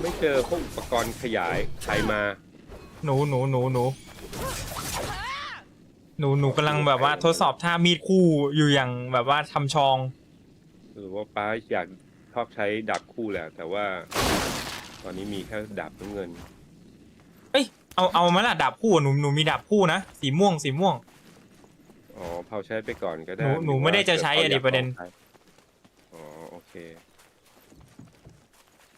ไม่เจอพวกอุปกรณ์ขยายใครมา หนูหนูหนูหนูหนูหนูกำลังแบบว่าทดสอบท่ามีดคู่อยู่อย่างแบบว่าทำชอง หรือว่าป้าอยากชอบใช้ดาบคู่แหละ แต่ว่าตอนนี้มีแค่ดาบน้ำเงิน เอ้ยเอาเอาไหมล่ะดาบคู่อะหนูหนูมีดาบคู่นะสีม่วงสีม่วง อ๋อเผาใช้ไปก่อนก็ได้หนูหนูไม่ได้จะใช้อะดิประเด็น อ๋อโอเค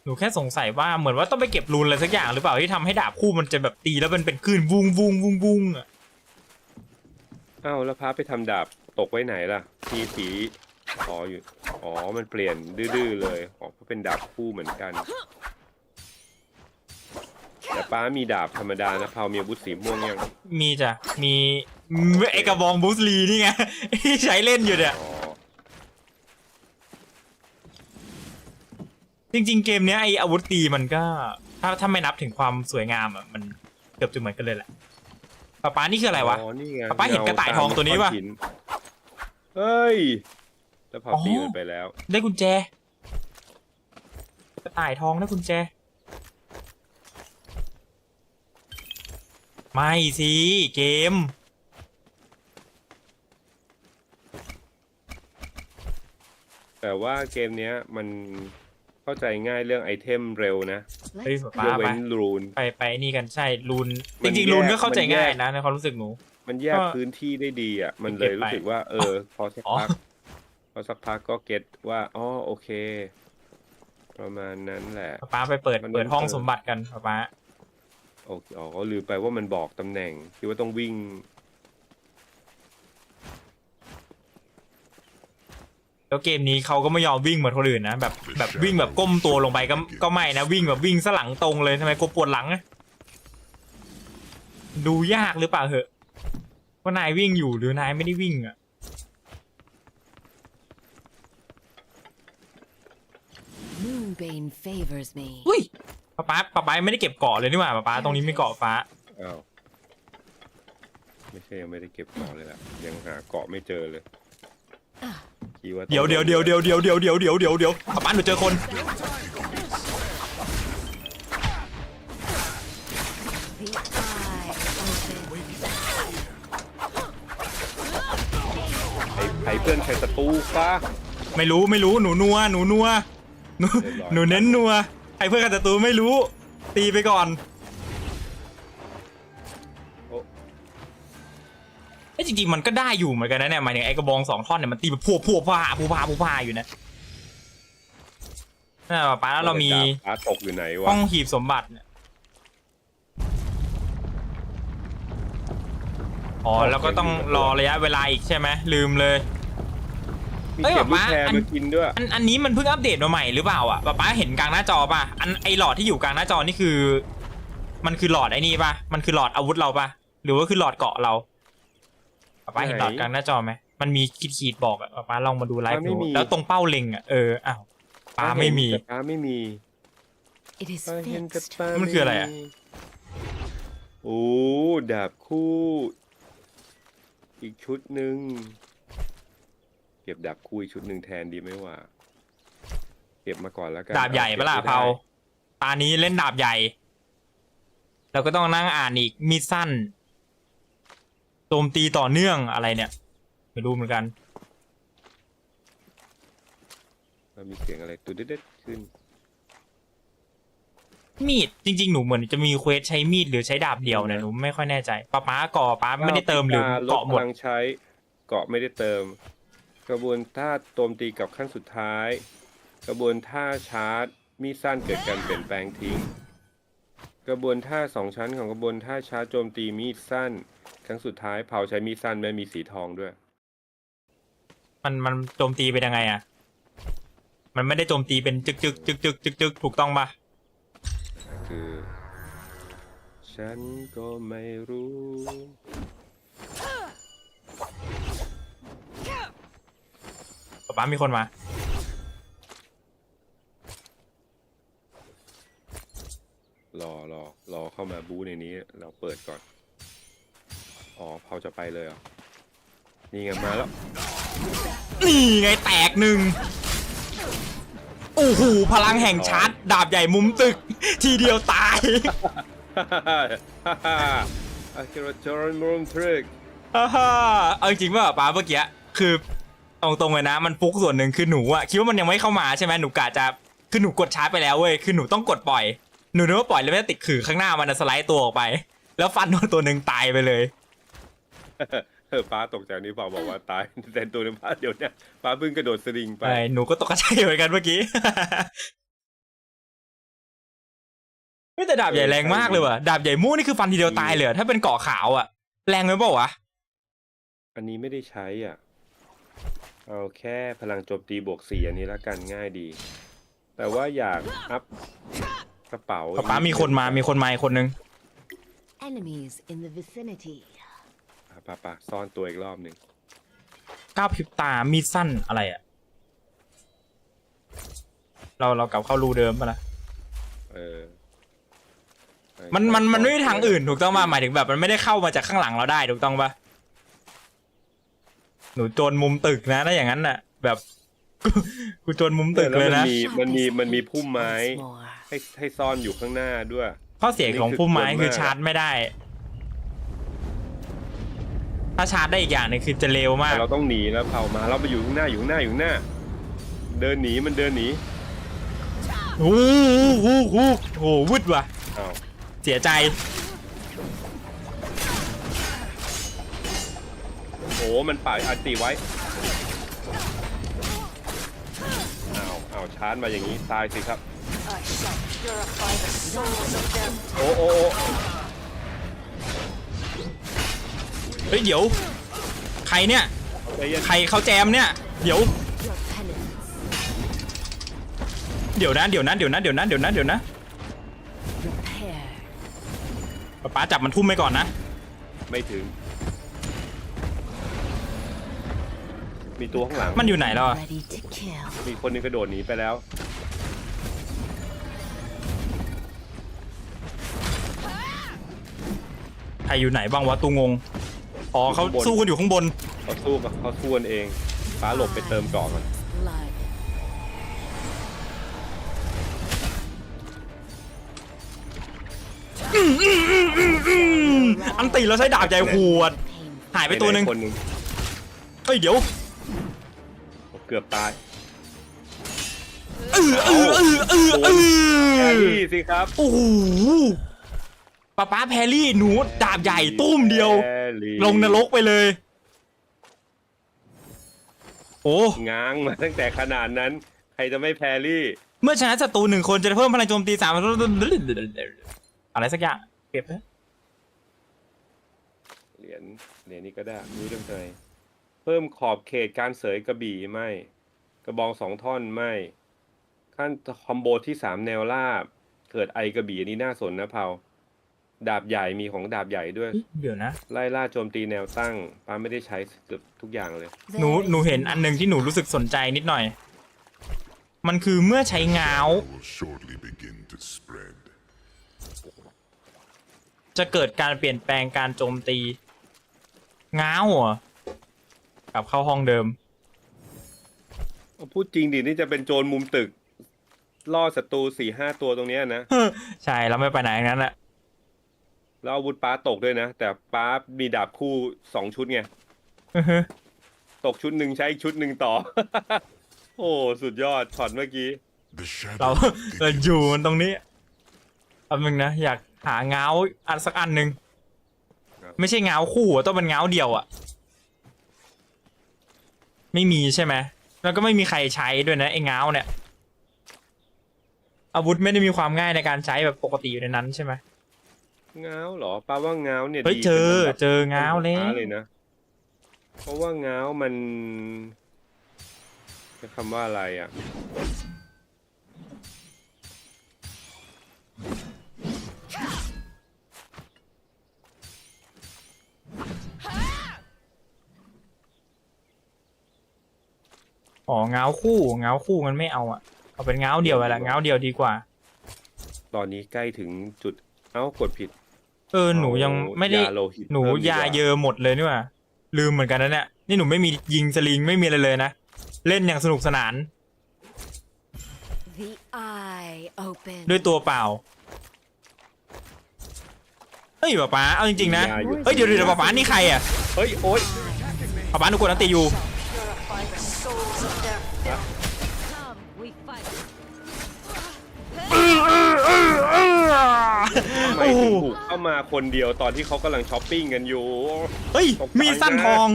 หนูแค่สงสัยว่าเหมือนว่าต้องไปเก็บรูนอะไรสักอย่างหรือเปล่าที่ทำให้ดาบคู่มันจะแบบตีแล้วมันเป็นคลื่นวุ้งวุ้งวุ้งวุ้งอะอ้าวแล้วพาไปทำดาบตกไว้ไหนล่ะมีสีอ๋ออยู่อ๋อมันเปลี่ยนดื้อๆเลยอ๋อเพราะเป็นดาบคู่เหมือนกัน แต่ป้ามีดาบธรรมดานะเผามีอาวุธสีม่วงยังมีจ้ะมีไอกระบองบูสลีนี่ไงที่ใช้เล่นอยู่เนี่ย อ๋อ จริง ๆ เกมเนี้ยไออาวุธตีมันก็ ถ้าถ้าไม่นับถึงความสวยงามอะมันเกือบจะเหมือนกันเลยแหละป๊าป๊านี่คืออะไรวะอ๋อนี่ไงป๊าป๊าเห็นกระต่ายทองตัวนี้ปะเาามก้อหิเฮ้ยแล้วเผาอ๋อ ตีมันไปแล้ว ได้กุญแจกระต่ายทองได้กุญแจ ไม่สิเกม แต่ว่าเกมเนี้ยมัน เข้าใจง่ายเรื่องไอเทมเร็วนะเฮ้ยยป๊ากไปเว้นรูน ไปไปนี่กันใช่รูนมัจนริงแยกๆรูนก็เข้าใจมันแยกง่ายนะในความรู้สึกหนู มันแยกก็พื้นที่ได้ดีอะ มันเลยเก็บไปรู้สึกว่า เออ พอสักอ๋อ พักพอสักพักก็เก็ตว่าอ๋อโอเค ประมาณนั้นแหละป๊าป๊าไปเปิดมันเปิดห้องเออ สมบัติกันป๊าป๊าโอเคอ๋อก็ลืมไปว่ามันบอกตำแหน่งคิดว่าต้องวิ่ง แล้วเกมนี้เขาก็ไม่ยอมวิ่งเหมือนคนอื่นนะแบบแบบวิ่งแบบก้มตัวลงไปก็ก็ไม่นะวิ่งแบบวิ่งสลังตรงเลยทำไมกูปวดหลังอะดูยากหรือเปล่าเหอะว่านายวิ่งอยู่หรือนายไม่ได้วิ่งอะ Moonbane favors me. อุ้ยป๊าป๊าป๊าป๊ายังไม่ได้เก็บเกาะเลยนี่หว่าป๊าป๊าตรงนี้มีเกาะฟ้าอ้าวไม่ใช่ยังไม่ได้เก็บเกาะเลยล่ะยังหาเกาะไม่เจอเลย คิดว่าต้องเดี๋ยวเดี๋ยวเดี๋ยวเดี๋ยวเดี๋ยวเดี๋ยวเดี๋ยวเดี๋ยวเดี๋ยวเดี๋ยวป๊าป๊าหนูเจอคน The eye open. ไอ้ไอ้เพื่อนใช้ศัตรูฟ้าไม่รู้ไม่รู้หนูนัวหนูนัวหนูเรียบร้อย หนูเน้นนัวใครเพื่อนกันศัตรูไม่รู้ ตีไปก่อน จริงๆมันก็ได้อยู่เหมือนกันนะเนี่ยหมายถึงไอ้กระบองสองท่อนเนี่ยมันตีแบบพวกพวกผ้าผูพาผูพาอยู่นะน่าป้าแล้วเรามีฟ้าตกอยู่ไหนวะห้องหีบสมบัติเนี่ยอ๋อแล้วก็ต้องรอระยะเวลาอีกใช่ไหมลืมเลยมีเอ้ยเก็บลูกป๊าแพรอันมากินด้วยอันอันนี้มันเพิ่งอัปเดตมาใหม่หรือเปล่าอะป้าป้าเห็นกลางหน้าจอป่ะอันไอหลอดที่อยู่กลางหน้าจอนี่คือ มันคือหลอดไอ้นี่ป่ะมันคือหลอดอาวุธเราป่ะหรือว่าคือหลอดเกาะเรา ป้าป้าเห็นหลอดกลางหน้าจอไหมมันมีขีดขีดๆบอกอะป้าป้าลองมาดูไลฟ์ดูแล้วตรงเป้าเล็งอะเอออ้าวป้าไม่มีแต่ป้าไม่มี It is ป้าเห็นแต่ fixed. ป้ามันคืออะไรอะม่มีโอ้ดาบคู่ อีกชุดหนึ่งเก็บดาบคู่อีกชุดหนึ่งแทนดีไหมวะเก็บมาก่อนแล้วกันดาบใหญ่ปะล่ะก็บไม่ได้เผาตานี้เล่นดาบใหญ่ เราก็ต้องนั่งอ่านอีกมีดสั้นโจมตีต่อเนื่องอะไรเนี่ยไม่รู้เหมือนกัน มันมีเสียงอะไรตุ๊ดเด็ดๆขึ้น มีดจริง ๆ หนูเหมือนจะมีเควสใช้มีดหรือใช้ดาบเดียวเนี่ยหนูไม่ค่อยแน่ใจป้าป้าก่อป้าไม่ได้เติมหรือลดเกาะหมพดลังใช้เกาะไม่ได้เติม กระบวนท่าโจมตีกับขั้นสุดท้าย กระบวนท่าชาร์จ มีดสั้นเกิดการเปลี่ยนแปลงทิ้ง กระบวนท่าสองชั้นของกระบวนท่าชาร์จโจมตีมีดสั้น ครั้งสุดท้ายเผาใช้มีดสั้นไม่มีสีทองด้วย มันมันโจมตีเป็นยังไงอะมันไม่ได้โจมตีเป็นจึกจึกจึกจึกจึกจึกถูกต้องปะคือ ฉันก็ไม่รู้ป้าป้ามีคนมา รอรอรอเข้ามาบูในนี้ เราเปิดก่อน อ๋อเผาจะไปเลยเหรอนี่ไงมาแล้ว นี่ไงแตกหนึ่งโอ้โหพลังแห่งชาร์จดาบใหญ่มุมตึก ทีเดียวตาย อาคิระจอร์นมุมทริกฮ่าฮ่าเอาจริงๆว่าป้าเมื่อกี้คือตรงๆเลยนะ มันฟุกส่วนหนึ่งคือหนูอะคิดว่ามันยังไม่เข้ามาใช่ไหมหนูกะจะคือหนูกดชาร์จไปแล้วเว้ยคือหนูต้องกดปล่อยหนูนึกว่าปล่อยแล้วไม่ได้ติดขื่อข้างหน้ามันจะสไลด์ตัวออกไป แล้วฟันโดนตัวหนึ่งตายไปเลย เออป้าตกใจนี้เปล่าบอกว่าตายแต่ตัวในบ้านเดี๋ยวเนี่ยป้าเพิ่งกระโดดสลิงไป ไปหนูก็ตกใจเหมือนกันเมื่อกี้เฮ้ยแต่ดาบใหญ่แรงมากเลยว่ะดาบใหญ่มู่นี่คือฟันทีเดียวตายเลยเหรอถ้าเป็นเกาะขาวอะแรงไหมเปล่าวะอันนี้ไม่ได้ใช้อะ เอาแค่พลังโจมตีบวกสี่อันนี้ละกันง่ายดี แต่ว่าอยากอัพกระเป๋าป๊าป๊ามีคนมามีคนมาอีกคนนึง Enemies in the vicinity. อะป้าป้าซ่อนตัวอีกรอบหนึ่งก้าวพริบตา มีดสั้นอะไรอะเราเรากลับเข้ารูเดิมปะล่ะเออมันมันมันไม่มีทางอื่นถูกต้องป่ะหมายถึงแบบมันไม่ได้เข้ามาจากข้างหลังเราได้ถูกต้องป่ะหนูโจรมุมตึกนะถ้าอย่างนั้นน่ะ แบบกูกูโจรมุมตึกเลยนะมีมันมีมันมีพุ่มไม้ Once more. ให้ให้ซ่อนอยู่ข้างหน้าด้วย ข้อเสียของพุ่มไม้นี่คือคือชาร์จไม่ได้ ถ้าชาร์จได้อีกอย่างหนึงคือจะเร็วมาก แต่เราต้องหนีแล้วเผามาเราไปอยู่ข้างหน้าอยู่ข้างหน้าอยู่ข้างหน้า เดินหนีมันเดินหนีโอ้โหโอ้โหโอ้โหวึดว่ะ อ้าวเสียใจ โอ้มันป่าอันตีไว้อ้าวอ้าวชาร์จมาอย่างนี้ตายสิครับ I shall purify the souls of them. โอ้โอ้โอ้ เฮ้ยเดี๋ยว ใครเนี่ย ใจเย็นใครเขาแจมเนี่ย เดี๋ยว Your penance. เดี๋ยวนะ เดี๋ยวนะ เดี๋ยวนะ เดี๋ยวนะ เดี๋ยวนะ เดี๋ยวนะ Repair. ป๊าป๊าจับมันทุ่มไปก่อนนะ ไม่ถึง มีตัวข้างหลัง มันอยู่ไหนแล้วอะ Ready to kill. มีคนหนึงกระโดดหนีไปแล้ว ใครอยู่ไหนบ้างวะตูงง อ๋อเขาอยู่ข้างบนสู้กันอยู่ข้างบน เขาสู้กับเขาสู้กันเองฟ้าหลบไปเติมเกาะก่อน Blood. อันตีแล้วใช้ดาบใหญ่ขวด Painful. หายไปตัวหนึ่งคนหนึ่งเฮ้ยเดี๋ยวเกือบตายเออเออเออเออเอแคอรี่สิครับโอ้โห ป้าป๊าแพรรี่หนูดาบใหญ่ตุ้มเดียวแครี่ลงนรกไปเลย โอ้ ง้างมาตั้งแต่ขนาดนั้น ใครจะไม่แพรรี่ เมื่อชนะศัตรูหนึ่งคนจะได้เพิ่มพลังโจมตีสามอะไรสักอย่างเก็บนะเหรียญเหรียญนี้ก็ได้รู้เรื่องไงเพิ่มขอบเขตการเสยกระบี่ไม่ กระบองสองท่อนไม่ ขั้นคอมโบที่สามแนวราบ เกิดไอกระบี่อันนี้น่าสนนะเผา ดาบใหญ่มีของดาบใหญ่ด้วยเฮ้ยเดี๋ยวนะ ไล่ล่าโจมตีแนวตั้งป้าไม่ได้ใช้เกือบทุกอย่างเลย หนู There หนู is เห็นอันหนึ่งที่หนูรู้สึกสนใจนิดหน่อย มันคือเมื่อใช้ง้าว will shortly begin to spread. จะเกิดการเปลี่ยนแปลงการโจมตีง้าวเหรอกลับเข้าห้องเดิม พูดจริงดินี่จะเป็นโจรมุมตึกล่อศัตรูสี่ห้าตัวตรงเนี้ยนะ ใช่แล้วไม่ไปไหนทั้งนั้นแหละ แล้วอาวุธป้าตกด้วยนะ แต่ป้ามีดาบคู่สองชุดไงอือฮึตกชุดหนึ่งใช้อีกชุดหนึ่งต่อ โอ้สุดยอดช็อตเมื่อกี้ The เรา shadow เราอยู่มันตรงนี้แป๊บนึงนะ อยากหาง้าวอันสักอันหนึ่งครับ ไม่ใช่ง้าวคู่อะต้องเป็นง้าวเดียวอะไม่มีใช่ไหมแล้วก็ไม่มีใครใช้ด้วยนะไอ้ง้าวเนี่ย อาวุธไม่ได้มีความง่ายในการใช้แบบปกติอยู่ในนั้นใช่ไหม ง้าวเหรอป้าว่าง้าวเนี่ยเฮ้ยดีเจอป็นลำดับเจอง้าวแล้วป้เลยนะ เพราะว่าง้าวมันใช้คำว่าอะไรอะ อ๋อง้าวคู่ง้าวคู่มันไม่เอาอะเอาเป็นง้าวเดียวไปละง้าวเดียวดีกว่า ตอนนี้ใกล้ถึงจุดเอ้ากดผิด เออหนูยังไม่ได้ยาโลหิตหนูเพิ่มดีกว่ยาเยอะหมดเลยนี่หว่าลืมเหมือนกันนะเนี่ยนี่หนูไม่มียิงสลิงไม่มีอะไรเลยนะ เล่นอย่างสนุกสนาน The eye open. ด้วยตัวเปล่าเฮ้ยป๊าป๊าเอาจริงๆนะยาอยู่เฮ้ยเดี๋ยวเดี๋ยวป๊าป๊านี่ใครอะเฮ้ยโอ๊ยป๊าป๊าหนูกดอันติอยู่ Purify the souls of ทำไมถึงบุกเข้ามาคนเดียวตอนที่เขากำลังช้อปปิ้งกันอยู่ เฮ้ยตกใจมีสั้นนะทอง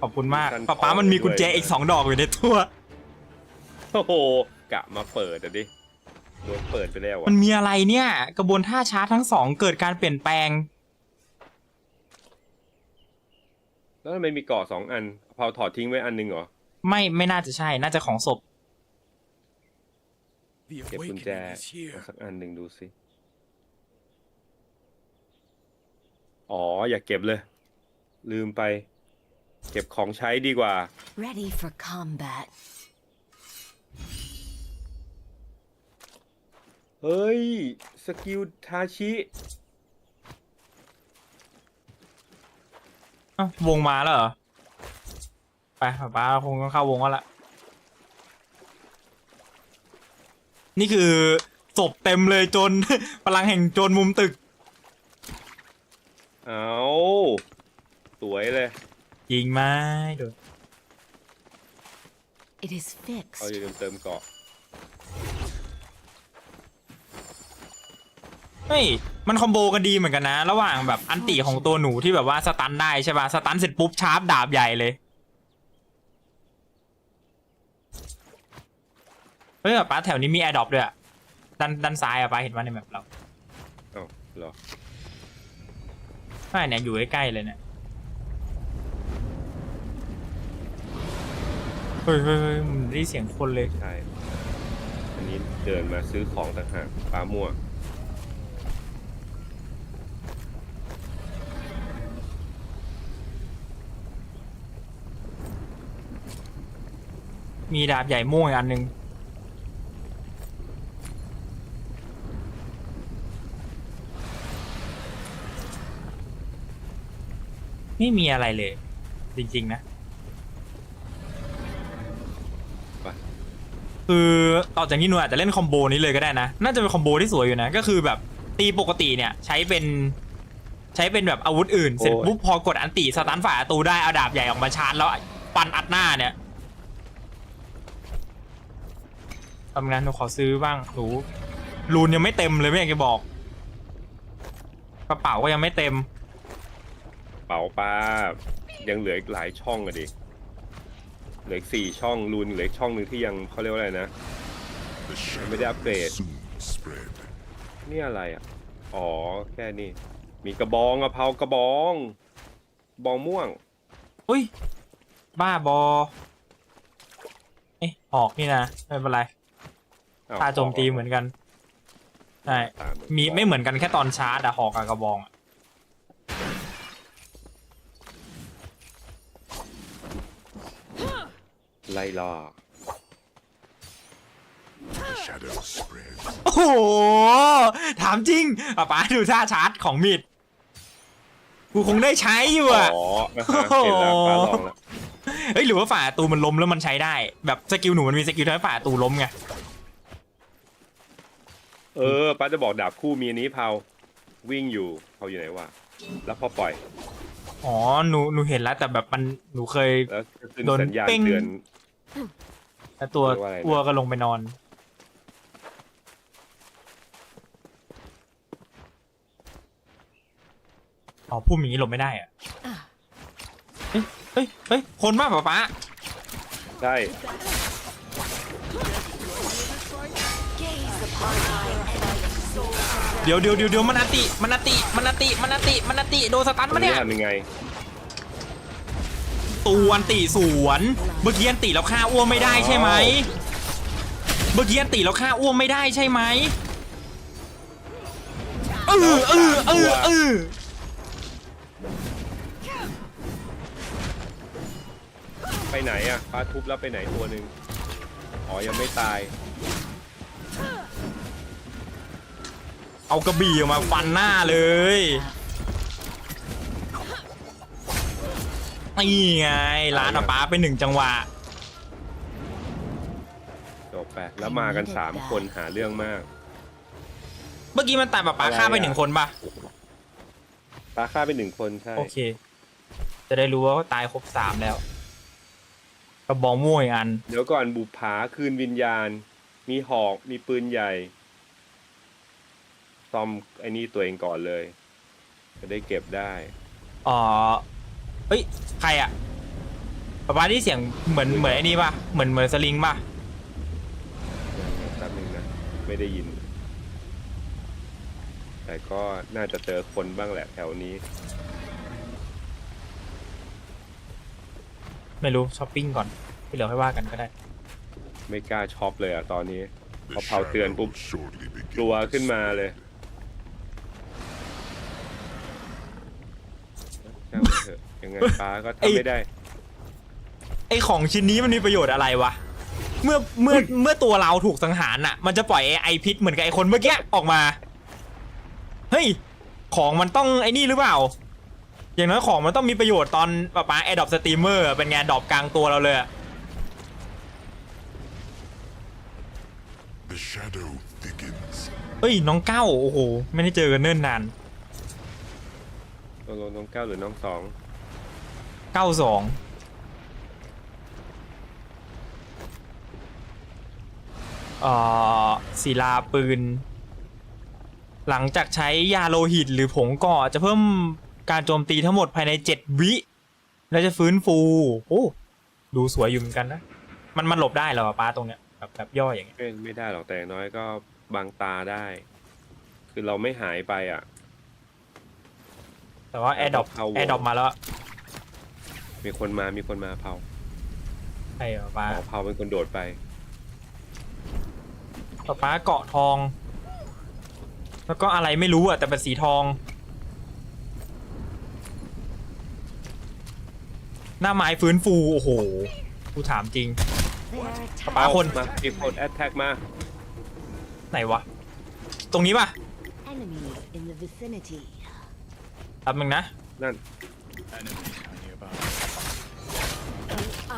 ขอบคุณมากมีสั้นป๊าป๊าทองมันมีกุญแจด้วยอีกสองดอกอยู่ในตัว โอ้โหกะมาเปิดอะดิโดนเปิดไปแล้วมัอะนมีอะไรเนี่ย กระบวนท่าชาร์จทั้งสองเกิดการเปลี่ยนแปลง แล้วทำไมมีเกาะสองอันเผาถอดทิ้งไว้อันหนึงเหรอ ไม่ไม่น่าจะใช่น่าจะของศพ The เก็บกุญแจ awakening is here. เอาสักอันหนึ่งดูสิอ๋อ อย่าเก็บเลย ลืมไป เก็บของใช้ดีกว่า Ready for combat. เฮ้ย สกิลทาชิเอ้าวงมาแล้วเหรอ ไปป๊าป๊าเราคงต้องเข้าวงแล้วละ นี่คือศพเต็มเลยจน พลังแห่งโจรมุมตึก เอาสวยเลยยิงไหม้โดน It is เอา fixed. อย่าลืมเติมเกาะเฮ้ยมันคอมโบกันดีเหมือนกันนะ ระหว่างแบบอันติของตัวหนูที่แบบว่าสตันได้ใช่ป่ะ สตันเสร็จปุ๊บชาร์ปดาบใหญ่เลย ฮ้ยป้าแถวนี้มีแอร์ดรอปด้วยอะด้านด้านซ้ายอะป้าเห็นว่าในแมปเราเอ้าเหรอใช่เนี่ยอยู่ใกล้ๆเลยเนี่ยเฮ้ยเฮ้ยเฮ้ยมันได้ยินเสียงคนเลย ใช่ อันนี้เดินมาซื้อของต่างหากปลาม่วงมีดาบใหญ่ม่วงอีกอันหนึ่ง ไม่มีอะไรเลย จริงๆนะไปคือต่อจากนี้หนูอาจจะเล่นคอมโบนี้เลยก็ได้นะ น่าจะเป็นคอมโบที่สวยอยู่นะ ก็คือแบบตีปกติเนี่ย ใช้เป็น ใช้เป็นแบบอาวุธอื่น เสร็จปุ๊บพอกดอันติสตันฝ่ายประตูได้เอาดาบใหญ่ออกมาชาร์จแล้วปันอัดหน้าเนี่ยทำงานหนูขอซื้อบ้างหนูรูนยังไม่เต็มเลยไม่อยากจะบอก กระเป๋าก็ยังไม่เต็ม เป๋าปลายังเหลืออีกหลายช่องอะดิ เหลืออีกสี่ช่องรูนเหลืออีกช่องหนึ่งที่ยังเขาเรียกว่าอะไรนะ The Maybe shadow upgrade. soon spread. นี่อะไรอะ อ๋อ แค่นี้ มีกระบองอะเผากระบอง บองม่วง อุ้ย บ้าบอเอ๊ะออกนี่นะ ไม่เป็นไรอ้าวท่าโจมตีเหมือนกัน ใช่ ตาเหอนมีไม่เหมือนกันแค่ตอนชาร์จอะหอกกับกระบองอะ ไล่ล่า The shadow spread. โอ้โห ถามจริงป้าป๋าดูท่าชาร์จของมีดกูคงได้ใช้อยู่อะอ๋อนะฮะเห็นแล้วปลาลองแล้วเฮ้ยหรือว่าฝ่าประตูมันล้มแล้วมันใช้ได้ แบบสกิลหนูมันมีสกิลทำให้ฝ่าประตูล้มไง เออป้าจะบอกดาบคู่มีอันนี้เผาวิ่งอยู่เผาอยู่ไหนวะแล้วพอปล่อย อ๋อหนูหนูเห็นแล้วแต่แบบมันหนูเคย แล้วจะขึ้นโดนสัญญาณเป้ง เตือน แล้วตัวเรียกว่าอะไรนะอ้วก็ลงไปนอน อ๋อพุ่มอย่างนี้หลบไม่ได้อะเฮ้ย เฮ้ย เฮ้ย คนมากป้าป๊าใช่ Gaze upon my enemy souls of their เดี๋ยวเดี๋ยวเดี๋ยวเดี๋ยวมันอติ มันอติ มันอติ มันอติ มันอติ โดนสตันมัมานเนี่ย ทำยังไง ตูอันติสวนเมื่อกี้อันติแล้วฆ่าอ้วมไม่ได้ใช่ไหมเมื่อกี้อันติแล้วฆ่าอ้วมไม่ได้ใช่ไหมเออเออเออเออไปไหนอะป้าทุบแล้วไปไหนตัวหนึ่งอ๋อยังไม่ตายเอากระบี่ออกมาฟันหน้าเลย นี่ไงร้านอาป้าไปหนึ่งจังหวะ จบไปแล้วมากันสามคนหาเรื่องมาก เมื่อกี้มันตายปะป๋าอะไรฆ่าไปอะหนึ่งคนปะตาฆ่าไปหนึ่งคนใช่ โอเค จะได้รู้ว่าตายครบสามแล้วกระบอกม่วงอีกอัน เดี๋ยวก่อนบุปผาคืนวิญญาณ มีหอกมีปืนใหญ่ซ่อมไอ้นี่ตัวเองก่อนเลย จะได้เก็บได้ อ๋อ เฮ้ย ใครอะป๊าป๊าที่เสียงเหมือนเหมือนไอ้นี่ปะเหมือนเหมือนสลิงปะแป๊บนึงนะ ไม่ได้ยิน แต่ก็น่าจะเจอคนบ้างแหละแถวนี้ ไม่รู้ช้อปปิ้งก่อนที่เหลือค่อยว่ากันก็ได้ ไม่กล้าช็อปเลยอะตอนนี้ The พอเผาเตือน shadow ปุ๊บ will shortly begin. กลัวขึ้นมาเลยช่างมัน เถอะยังไงป้าก็ไอ้ทำไม่ได้ ไอของชิ้นนี้มันมีประโยชน์อะไรวะ เมื่อเมื่อเมื่อตัวเราถูกสังหารน่ะ มันจะปล่อยไอพิษเหมือนกับไอคนเมื่อกี้ออกมา เฮ้ย ของมันต้องไอ้นี่หรือเปล่า อย่างน้อยของมันต้องมีประโยชน์ตอนป๊าป๊าแอดดอปสตรีมเมอร์เป็นไงดรอปกลางตัวเราเลยอะ The shadow thickens. เฮ้ยน้องเก้าโอ้โห ไม่ได้เจอกันเนิ่นนาน ตกลงน้องเก้าหรือน้องสองเก้าสองเอ่อศิลาปืน หลังจากใช้ยาโลหิตหรือผงก่อจะเพิ่มการโจมตีทั้งหมดภายในเจ็ดวิ แล้วจะฟื้นฟู โอ้ ดูสวยอยู่เหมือนกันนะ มันมันหลบได้เหรอป้าตรงเนี้ยแบบแบบย่ออย่างเงี้ยไม่ไม่ได้หรอกแต่อย่างน้อยก็บังตาได้ คือเราไม่หายไปอะ แต่ว่าแอร์ดรอปเข้าวงแอร์ดรอปมาแล้วมีคนมา มีคนมาเผาใช่เหรอป้าอ๋อเผาเป็นคนโดดไปป้าป้าเกาะทอง แล้วก็อะไรไม่รู้อะแต่เป็นสีทอง หน้าไม้ฟื้นฟูโอ้โหกูถามจริง They are attacking. ป้าคน มามีคนแอตแทกมา ไหนวะ ตรงนี้ป่ะ Enemies in the vicinity. แป๊บนึงนะ นั่น An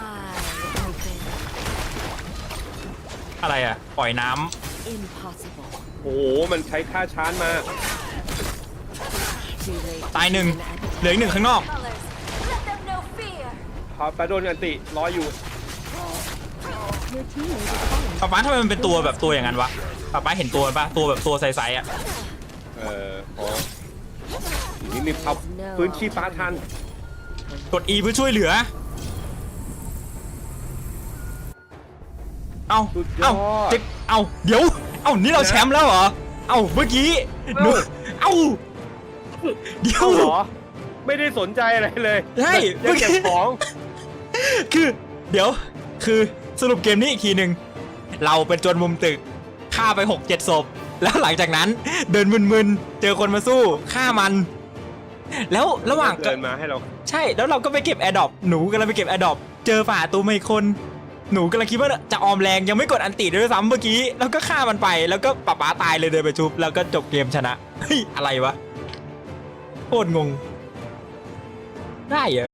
eye open. อะไรอะ ปล่อยน้ Impossible. โอ้โห มันใช้ท่าชาร์จมา Too late. ำตายหนึ่งเหลืออีกหนึ่งข้างนอก Colors. Let them know fear. พอปลาโดนอันติรออยู่ Your teammate is falling. ป้าป้าทำไมมันเป็นตัวแบบตัวอย่างนั้นวะป้าป้าเห็นตัวมันปะตัวแบบตัวใสๆอะ เอ่อพออีก นิดนึงเอาพื้นชีพป้าทัน กด E เพื่อช่วยเหลือ เอาสุดยอด เอาเจ็บเอาเดี๋ยว เอานี่เราแชมป์แล้วเหรอ เอาเมื่อกี้หนูเอาเดี๋ยว เอาเหรอ ไม่ได้สนใจอะไรเลยใช่ ยังเก็บของคือ เดี๋ยว คือสรุปเกมนี้อีกทีหนึ่ง เราเป็นโจนมุมตึก ฆ่าไปหกเจ็ดศพ แล้วหลังจากนั้น เดินมึนๆ เจอคนมาสู้ ฆ่ามัน แล้วระหว่างเดินมาให้เราใช่แล้วเราก็ไปเก็บแอร์ดอปหนูกำลังไปเก็บแอร์ดอปเจอฝ่าตัวไม่คนหนูกำลังคิดว่าจะออมแรงยังไม่กดอันติด้วยซ้ำเมื่อกี้ แล้วก็ฆ่ามันไปแล้วก็ป๊าป๊าตายเลยเดินไปชุบ แล้วก็จบเกมชนะเฮ้ยอะไรวะโคตรงง ได้เหรอ